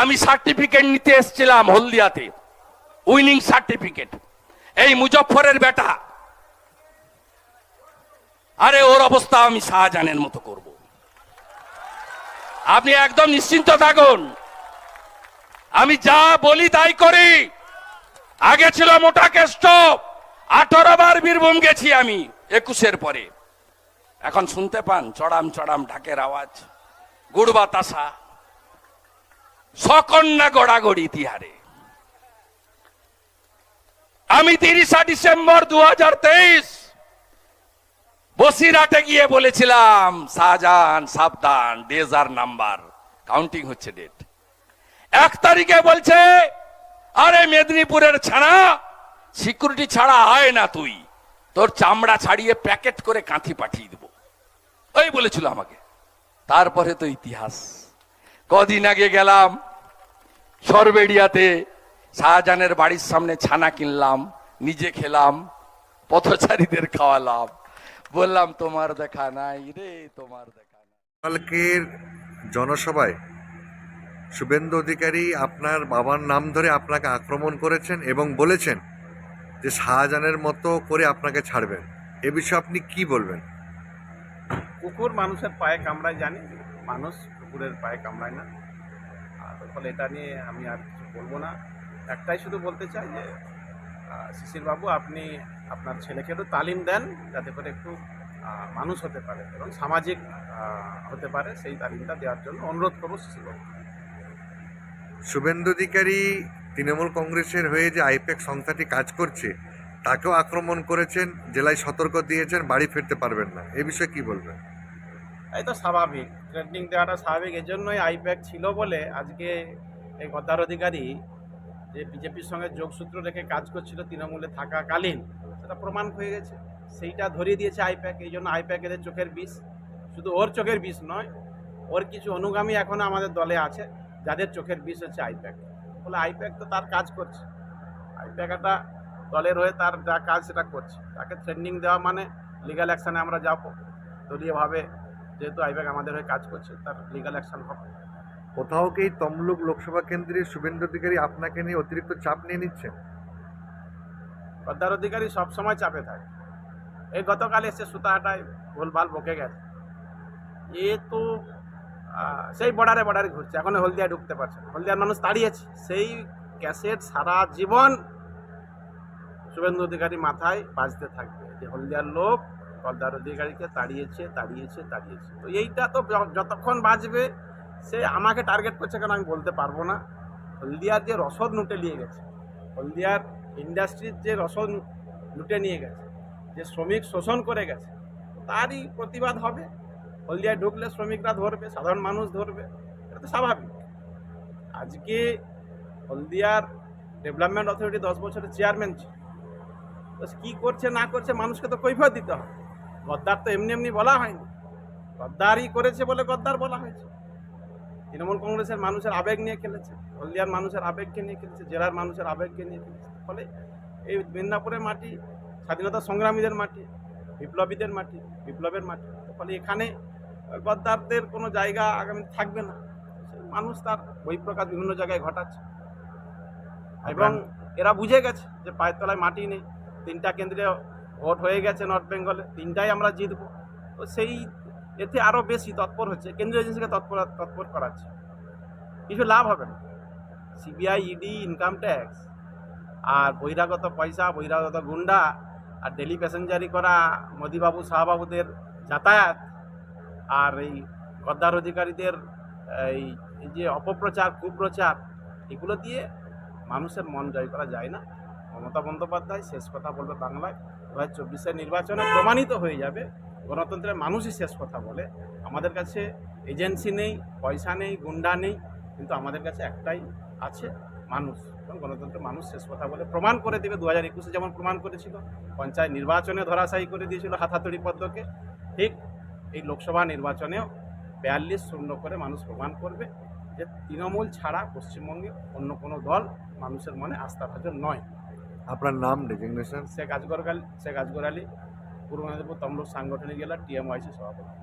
আমি সার্টিফিকেট নিতে এসেছিলাম হলদিয়াতে। Winning certificate. এই মুজফ্ফরের বেটা। আরে ওর অবস্থা আমি শাহজাহানের মতো করব। আপনি একদম নিশ্চিন্ত থাকুন। আমি যা বলি তাই করি। আগে ছিল মোটা কেষ্ট, আঠারো বার বীরভূম গেছি আমি একুশের পরে। এখন শুনতে পান, চড়াম চড়াম ঢাকের আওয়াজ। গুড় বাতাসা। সকন্যা গড়াগড়ি তিহারে আমি তিরিশা ডিসেম্বর দু তেইশ, বসিরহাটে গিয়ে বলেছিলাম, শাহজাহান, সাবধান ডেজার নাম্বার কাউন্টিং হচ্ছে ডেট এক তারিখে বলছে, আরে মেদিনীপুরের ছাড়া সিকিউরিটি ছাড়া হয় না তুই, তোর চামড়া ছাড়িয়ে প্যাকেট করে কাঁথি পাঠিয়ে দেবো। ওই বলেছিল আমাকে। তারপরে তো ইতিহাস। কদিন আগে গেলাম সরবেড়িয়াতে শাহজাহানের বাড়ির সামনে ছানা কিনলাম নিজে খেলাম পথচারীদের খাওয়ালাম। বললাম তোমার দেখা নাই রে তোমার দেখা নাই। কালকের জনসভায় শুভেন্দু অধিকারী আপনার বাবার নাম ধরে আপনাকে আক্রমণ করেছেন এবং বলেছেন যে শাহজাহানের মতো করে আপনাকে ছাড়বেন। এ বিষয়ে আপনি কি বলবেন? কুকুর মানুষের পায়ে কামড়ায় জানি মানুষ কুকুরের পায়ে কামড়ায় না। আর ফলে এটা নিয়ে আমি আর কিছু বলব না। একটাই শুধু বলতে চাই যে আহ, শিশির বাবু আপনি আপনার ছেলেকে একটু তালিম দেন যাতে করে একটু মানুষ হতে পারে এবং সামাজিক হতে পারে সেই তালিমটা দেওয়ার জন্য অনুরোধ করব শিশির বাবু শুভেন্দু অধিকারী তৃণমূল কংগ্রেসের হয়ে যে আইপ্যাক সংস্থাটি কাজ করছে তাকেও আক্রমণ করেছেন জেলায় সতর্ক দিয়েছেন বাড়ি ফিরতে পারবেন না। এ বিষয়ে কি বলবেন? এই তো স্বাভাবিক। ট্রেনিং দেওয়াটা স্বাভাবিক। এর জন্যই আইপ্যাক ছিল বলে আজকে এই গদ্দার অধিকারী যে বিজেপির সঙ্গে যোগসূত্র রেখে কাজ করছিল তৃণমূলে থাকাকালীন, সেটা প্রমাণ হয়ে গেছে। সেইটা ধরিয়ে দিয়েছে আইপ্যাক। এই জন্য আইপ্যাক এদের চোখের বিষ। শুধু ওর চোখের বিষ নয়, ওর কিছু অনুগামী এখনও আমাদের দলে আছে, যাদের চোখের বিষ হচ্ছে আইপ্যাক। বলে আইপ্যাক তো তার কাজ করছে। আইপ্যাক একটা দলের হয়ে তার যা কাজ সেটা করছে। তাকে ট্রেনিং দেওয়া মানে লিগ্যাল অ্যাকশানে আমরা যাব। দলীয়ভাবে যেহেতু আইব্যাক আমাদের হয়ে কাজ করছে তার লিগ্যাল অ্যাকশন হবে। কোথাও কি এই তমলুক লোকসভা কেন্দ্রে শুভেন্দু অধিকারী আপনাকে নিয়ে অতিরিক্ত চাপ নিয়ে নিচ্ছেন? পদ্মার অধিকারী সবসময় চাপে থাকে। এই গতকাল এসে সুতাহাটায় ভুলভাল বকে গেছে। এ তো সেই বর্ডারে বর্ডারে ঘুরছে। এখন হলদিয়া ঢুকতে পারছে হলদিয়ার মানুষ তাড়িয়েছে। সেই ক্যাসেট সারা জীবন শুভেন্দু অধিকারী মাথায় বাজতে থাকবে। যে হলদিয়ার লোক পদ্মার অধিকারীকে তাড়িয়েছে তাড়িয়েছে তাড়িয়েছে। তো এইটা তো যতক্ষণ বাঁচবে, সে আমাকে টার্গেট করছে কেন আমি বলতে পারব না। হলদিয়ার যে রসদ লুটে নিয়ে গেছে, হলদিয়ার ইন্ডাস্ট্রির যে রসদ লুটে নিয়ে গেছে, যে শ্রমিক শোষণ করে গেছে, তারই প্রতিবাদ হবে। হলদিয়ায় ঢুকলে শ্রমিকরা ধরবে, সাধারণ মানুষ ধরবে, এটা তো স্বাভাবিক। আজকে হলদিয়ার ডেভেলপমেন্ট অথরিটি দশ বছরের চেয়ারম্যান ছিল। কী করছে, না করছে, মানুষকে তো কৈফত দিতে হবে। গদ্দার তো এমনি এমনি বলা হয়নি। গদ্দারই করেছে বলে গদ্দার বলা হয়েছে। তৃণমূল কংগ্রেসের মানুষের আবেগ নিয়ে খেলেছে হলদিয়ার মানুষের আবেগকে নিয়ে খেলেছে জেলার মানুষের আবেগকে নিয়ে খেলেছে। ফলে এই মেদিনীপুরের মাটি স্বাধীনতা সংগ্রামীদের মাটি বিপ্লবীদের মাটি বিপ্লবের মাটি। ফলে এখানে গদ্দারদের কোনো জায়গা আগামী থাকবে না। মানুষ তার বহিঃপ্রকাশ বিভিন্ন জায়গায় ঘটাচ্ছে। এবং এরা বুঝে গেছে যে পায়ের তলায় মাটি নেই তিনটা কেন্দ্রে ভোট হয়ে গেছে নর্থ বেঙ্গলে, তিনটাই আমরা জিতবো। তো সেই এতে আরও বেশি তৎপর হচ্ছে, কেন্দ্রীয় এজেন্সিকে তৎপর তৎপর করাচ্ছে। কিছু লাভ হবে না। সিবিআই, ইডি ইনকাম ট্যাক্স আর বহিরাগত পয়সা, বহিরাগত গুন্ডা, আর ডেলি প্যাসেঞ্জারি করা মোদিবাবু, শাহবাবুদের যাতায়াত, আর এই গদ্দার অধিকারীদের এই যে অপপ্রচার, কুপ্রচার, এগুলো দিয়ে মানুষের মন জয় করা যায় না। মমতা বন্দ্যোপাধ্যায়, শেষ কথা বলবে বাংলায়। দু হাজার চব্বিশের নির্বাচনে প্রমাণিত হয়ে যাবে, গণতন্ত্রের মানুষই শেষ কথা বলে। আমাদের কাছে এজেন্সি নেই, পয়সা নেই, গুন্ডা নেই, কিন্তু আমাদের কাছে একটাই আছে, মানুষ। এবং গণতন্ত্রের মানুষ শেষ কথা বলে। প্রমাণ করে দেবে দু হাজার একুশে যেমন প্রমাণ করেছিল, পঞ্চায়েত নির্বাচনে ধরাশায়ী করে দিয়েছিল হাতাতড়ি পদ্মকে। ঠিক এই লোকসভা নির্বাচনেও বিয়াল্লিশ শূন্য করে মানুষ প্রমাণ করবে যে তৃণমূল ছাড়া পশ্চিমবঙ্গে অন্য কোনো দল মানুষের মনে আস্থাভাজন নয়। আপনার নাম ডেজিগনেশন শেখ আজগর আলী শেখ আজগর আলী, পূর্ব মেদিনীপুর তমলুক সাংগঠনিক জেলা টিএমওয়াইসি সভাপতি।